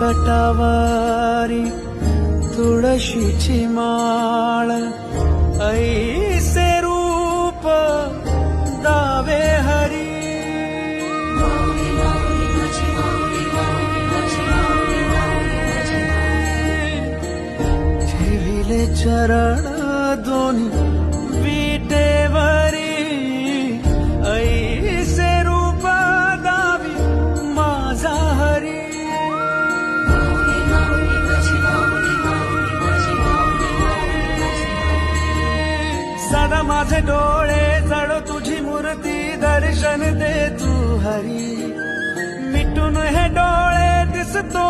कटावारी तुळशीची माळ ऐसे रूप दावे हरी. ठेविले चरण दोन्ही सदा माझे डोळे जड तुझी मूर्ती दर्शन दे तू हरी. मिटून हे डोळे दिसतो